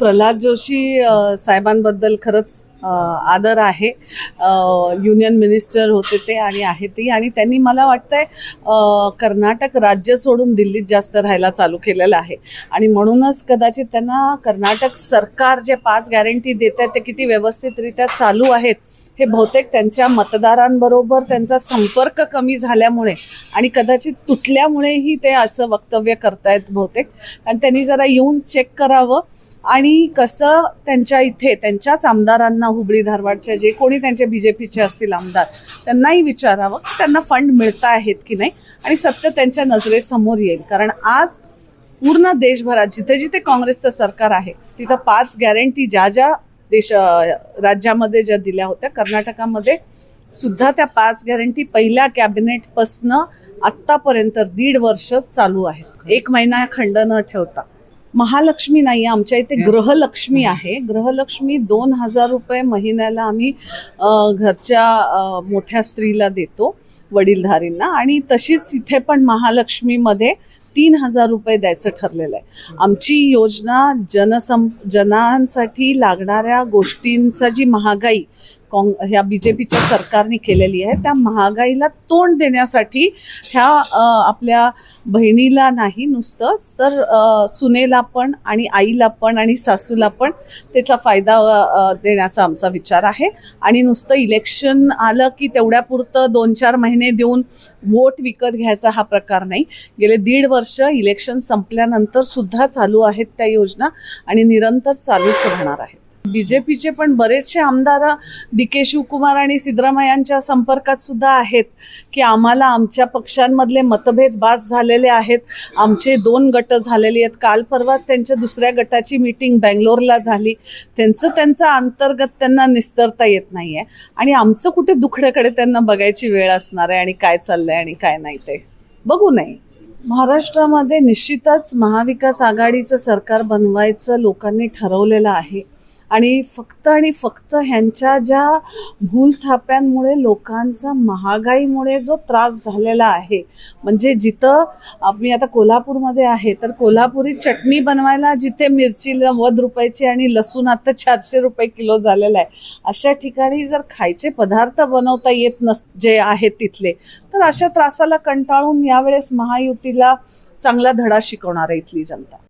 प्रल्हाद जोशी साहेबांबद्दल खरंच आदर आहे. युनियन मिनिस्टर होते ते आणि आहे ते. आणि त्यांनी मला वाटतंय कर्नाटक राज्य सोडून दिल्लीत जास्त राहायला चालू केलेलं आहे. आणि म्हणूनच कदाचित त्यांना कर्नाटक सरकार जे पाच गॅरंटी देत आहेत ते किती व्यवस्थितरित्या चालू आहेत हे बहुतेक त्यांच्या मतदारांबरोबर त्यांचा संपर्क कमी झाल्यामुळे आणि कदाचित तुटल्यामुळेही ते असं वक्तव्य करतायत बहुतेक. आणि त्यांनी जरा येऊन चेक करावं. आणि कसं त्यांच्या इथे त्यांच्याच आमदारांना हुबळी धारवाडच्या जे कोणी त्यांचे बी जे पीचे असतील आमदार त्यांनाही विचारावं की त्यांना फंड मिळता आहेत की नाही आणि सत्य त्यांच्या नजरेसमोर येईल. कारण आज पूर्ण देशभरात जिथे जिथे काँग्रेसचं सरकार आहे तिथं पाच गॅरंटी ज्या ज्या देश राज्यामध्ये ज्या दिल्या होत्या कर्नाटकामध्ये सुद्धा त्या पाच गॅरंटी पहिल्या कॅबिनेटपासनं आत्तापर्यंत दीड वर्ष चालू आहेत. एक महिना खंड न ठेवता. महालक्ष्मी नाही आमच्या इथे ग्रहलक्ष्मी आहे. ग्रहलक्ष्मी दोन हजार रुपये महिन्याला आम्ही घरच्या मोठ्या स्त्रीला देतो वडीलधारींना. आणि तशीच इथे पण महालक्ष्मीमध्ये तीन हजार रुपये द्यायचं ठरलेलं आहे. आमची योजना जनसं जनांसाठी लागणाऱ्या गोष्टींचा जी महागाई काँग ह्या बी जे पीच्या सरकारने केलेली आहे. त्या महागाईला तोंड देण्यासाठी ह्या आपल्या बहिणीला नाही नुसतंच तर सुनेला पण आणि आईला पण आणि सासूला पण त्याचा फायदा देण्याचा आमचा विचार आहे. आणि नुसतं इलेक्शन आलं की तेवढ्यापुरतं दोन चार महिने देऊन वोट विकत घ्यायचा हा प्रकार नाही. गेले दीड वर्ष इलेक्शन संपल्यानंतर सुद्धा चालू आहेत त्या योजना आणि निरंतर चालूच राहणार आहेत. बी जे पीचे पण बरेचसे आमदार डी के शिवकुमार आणि सिद्धरामय्यांच्या संपर्कात सुद्धा आहेत की आम्हाला आमच्या पक्षांमधले मतभेद बास झालेले आहेत. आमचे दोन गट झालेले आहेत. काल परवाच त्यांच्या दुसऱ्या गटाची मीटिंग बँगलोरला झाली. त्यांचं त्यांचं अंतर्गत त्यांना निस्तरता येत नाही आहे आणि आमचं कुठे दुखड्याकडे त्यांना बघायची वेळ असणार आहे आणि काय चाललंय आणि काय नाही ते? बघू नये महाराष्ट्रामध्ये निश्चितच महाविकास आघाडीचं सरकार बनवायचं लोकांनी ठरवलेलं आहे. आणि फक्त आणि फक्त ह्यांच्या ज्या भूलथाप्यांमुळे लोकांचा महागाईमुळे जो त्रास झालेला आहे. म्हणजे जिथं आम्ही आता कोल्हापूरमध्ये आहे तर कोल्हापुरी चटणी बनवायला जिथे मिरची नव्वद रुपयाची आणि लसूण आता चारशे रुपये किलो झालेला आहे अशा ठिकाणी जर खायचे पदार्थ बनवता येत नस जे आहेत तिथले तर अशा त्रासाला कंटाळून यावेळेस महायुतीला चांगला धडा शिकवणार आहे इथली जनता.